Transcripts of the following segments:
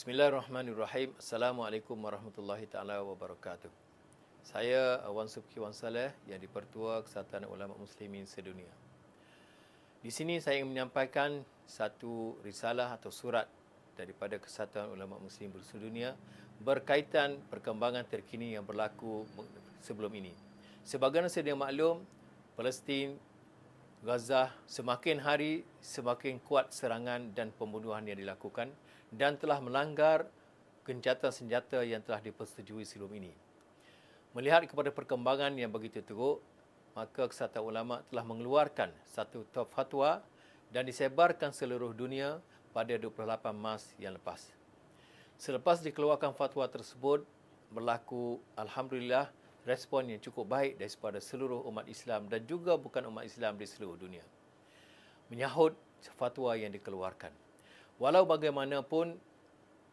Bismillahirrahmanirrahim. Assalamualaikum warahmatullahi taala wabarakatuh. Saya Wan Subki Wan Saleh yang dipertua Kesatuan Ulama Muslimin Sedunia. Di sini saya ingin menyampaikan satu risalah atau surat daripada Kesatuan Ulama Muslim Sedunia berkaitan perkembangan terkini yang berlaku sebelum ini. Sebagaimana sedia maklum, Palestin, Gaza semakin hari semakin kuat serangan dan pembunuhan yang dilakukan dan telah melanggar gencatan senjata yang telah dipersetujui sebelum ini. Melihat kepada perkembangan yang begitu teruk, maka Kesatuan Ulama telah mengeluarkan satu top fatwa dan disebarkan seluruh dunia pada 28 Mac yang lepas. Selepas dikeluarkan fatwa tersebut, berlaku Alhamdulillah respon yang cukup baik daripada seluruh umat Islam dan juga bukan umat Islam di seluruh dunia. Menyahut fatwa yang dikeluarkan. Walau bagaimanapun,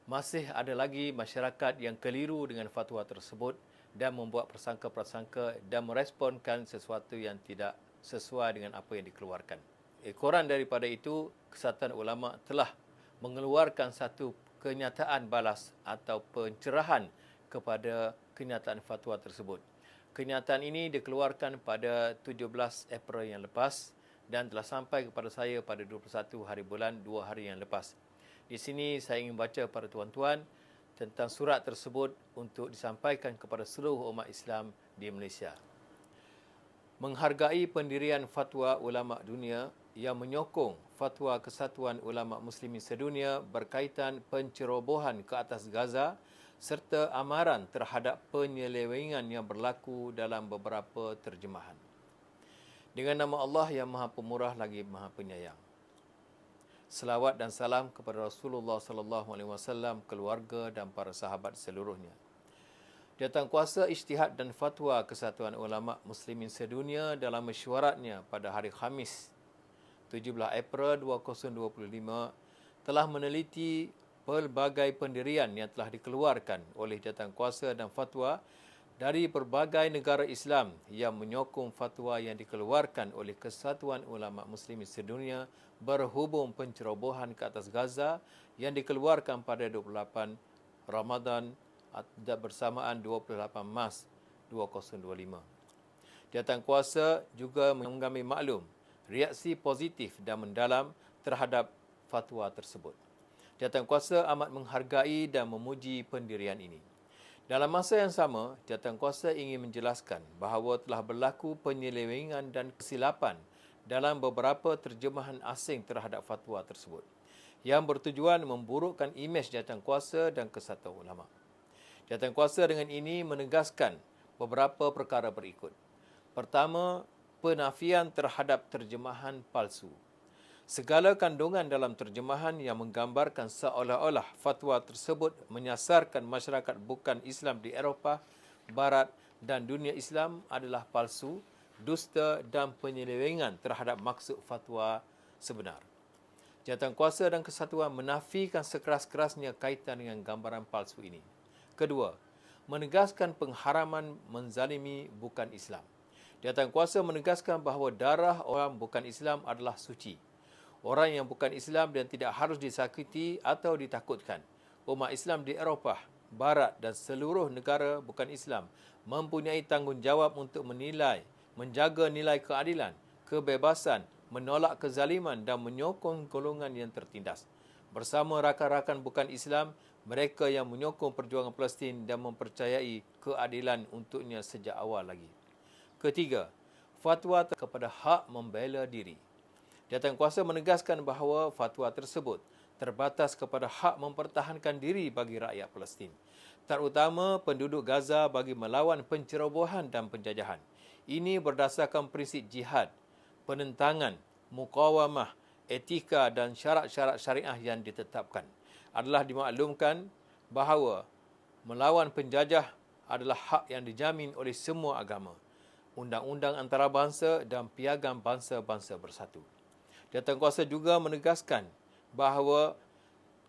masih ada lagi masyarakat yang keliru dengan fatwa tersebut dan membuat persangka-persangka dan meresponkan sesuatu yang tidak sesuai dengan apa yang dikeluarkan. Ekoran daripada itu, Kesatuan Ulama telah mengeluarkan satu kenyataan balas atau pencerahan kepada kenyataan fatwa tersebut. Kenyataan ini dikeluarkan pada 17 April yang lepas dan telah sampai kepada saya pada 21 hari bulan dua hari yang lepas. Di sini saya ingin baca kepada tuan-tuan tentang surat tersebut untuk disampaikan kepada seluruh umat Islam di Malaysia. Menghargai pendirian fatwa ulama dunia yang menyokong fatwa Kesatuan Ulama Muslimin Sedunia berkaitan pencerobohan ke atas Gaza serta amaran terhadap penyelewengan yang berlaku dalam beberapa terjemahan. Dengan nama Allah yang Maha Pemurah lagi Maha Penyayang. Selawat dan salam kepada Rasulullah sallallahu alaihi wasallam, keluarga dan para sahabat seluruhnya. Datang kuasa ijtihad dan fatwa Kesatuan Ulama Muslimin Sedunia dalam mesyuaratnya pada hari Khamis 17 April 2025 telah meneliti pelbagai pendirian yang telah dikeluarkan oleh jawatan kuasa dan fatwa dari berbagai negara Islam yang menyokong fatwa yang dikeluarkan oleh Kesatuan Ulama Muslim sedunia berhubung pencerobohan ke atas Gaza yang dikeluarkan pada 28 Ramadan dan bersamaan 28 Mac 2025. Jawatan kuasa juga mengambil maklum reaksi positif dan mendalam terhadap fatwa tersebut. Jawatan kuasa amat menghargai dan memuji pendirian ini. Dalam masa yang sama, Jawatankuasa ingin menjelaskan bahawa telah berlaku penyelewengan dan kesilapan dalam beberapa terjemahan asing terhadap fatwa tersebut yang bertujuan memburukkan imej Jawatankuasa dan kesatuan ulama. Jawatankuasa dengan ini menegaskan beberapa perkara berikut. Pertama, penafian terhadap terjemahan palsu. Segala kandungan dalam terjemahan yang menggambarkan seolah-olah fatwa tersebut menyasarkan masyarakat bukan Islam di Eropah, Barat dan dunia Islam adalah palsu, dusta dan penyelewengan terhadap maksud fatwa sebenar. Jawatan kuasa dan kesatuan menafikan sekeras-kerasnya kaitan dengan gambaran palsu ini. Kedua, menegaskan pengharaman menzalimi bukan Islam. Jawatan kuasa menegaskan bahawa darah orang bukan Islam adalah suci orang yang bukan Islam dan tidak harus disakiti atau ditakutkan. Umat Islam di Eropah, Barat dan seluruh negara bukan Islam mempunyai tanggungjawab untuk menilai, menjaga nilai keadilan, kebebasan, menolak kezaliman dan menyokong golongan yang tertindas. Bersama rakan-rakan bukan Islam, mereka yang menyokong perjuangan Palestin dan mempercayai keadilan untuknya sejak awal lagi. Ketiga, fatwa kepada hak membela diri. Jawatan kuasa menegaskan bahawa fatwa tersebut terbatas kepada hak mempertahankan diri bagi rakyat Palestin, terutama penduduk Gaza bagi melawan pencerobohan dan penjajahan. Ini berdasarkan prinsip jihad, penentangan, mukawamah, etika dan syarat-syarat syariah yang ditetapkan. Adalah dimaklumkan bahawa melawan penjajah adalah hak yang dijamin oleh semua agama, undang-undang antarabangsa dan piagam bangsa-bangsa bersatu. Jawatankuasa juga menegaskan bahawa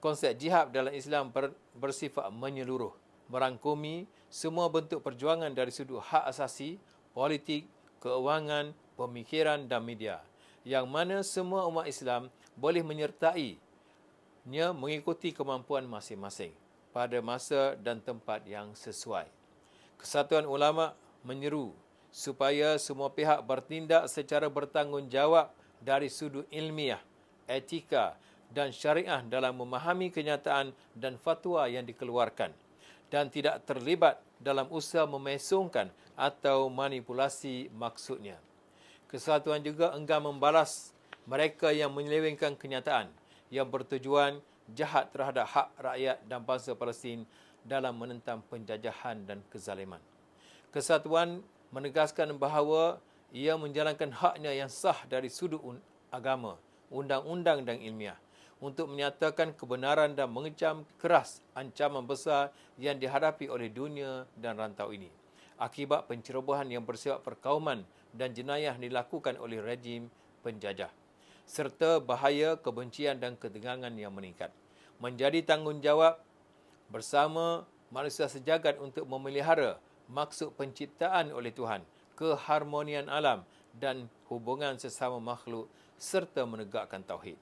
konsep jihad dalam Islam bersifat menyeluruh, merangkumi semua bentuk perjuangan dari sudut hak asasi, politik, keuangan, pemikiran dan media yang mana semua umat Islam boleh menyertai nya mengikuti kemampuan masing-masing pada masa dan tempat yang sesuai. Kesatuan Ulama menyeru supaya semua pihak bertindak secara bertanggungjawab dari sudut ilmiah, etika dan syariah dalam memahami kenyataan dan fatwa yang dikeluarkan dan tidak terlibat dalam usaha memesongkan atau manipulasi maksudnya. Kesatuan juga enggan membalas mereka yang menyelewengkan kenyataan yang bertujuan jahat terhadap hak rakyat dan bangsa Palestin dalam menentang penjajahan dan kezaliman. Kesatuan menegaskan bahawa ia menjalankan haknya yang sah dari sudut agama, undang-undang dan ilmiah untuk menyatakan kebenaran dan mengecam keras ancaman besar yang dihadapi oleh dunia dan rantau ini akibat pencerobohan yang bersifat perkauman dan jenayah dilakukan oleh rejim penjajah serta bahaya kebencian dan ketegangan yang meningkat. Menjadi tanggungjawab bersama manusia sejagat untuk memelihara maksud penciptaan oleh Tuhan, keharmonian alam dan hubungan sesama makhluk serta menegakkan tauhid.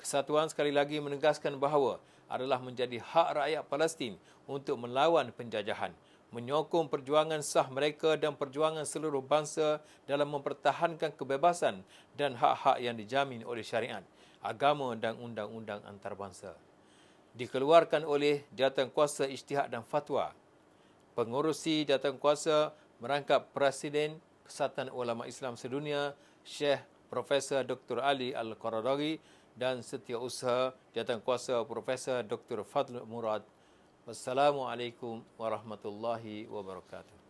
Kesatuan sekali lagi menegaskan bahawa adalah menjadi hak rakyat Palestin untuk melawan penjajahan menyokong perjuangan sah mereka dan perjuangan seluruh bangsa dalam mempertahankan kebebasan dan hak-hak yang dijamin oleh syariat, agama dan undang-undang antarabangsa. Dikeluarkan oleh Jawatan Kuasa Ijtihad dan Fatwa. Pengurusi Jawatan Kuasa merangkap Presiden Kesatuan Ulama Islam Sedunia, Syekh Profesor Dr. Ali Al-Qaradari dan Setiausaha Jawatan Kuasa Profesor Dr. Fadl Murad Wassalamualaikum warahmatullahi wabarakatuh.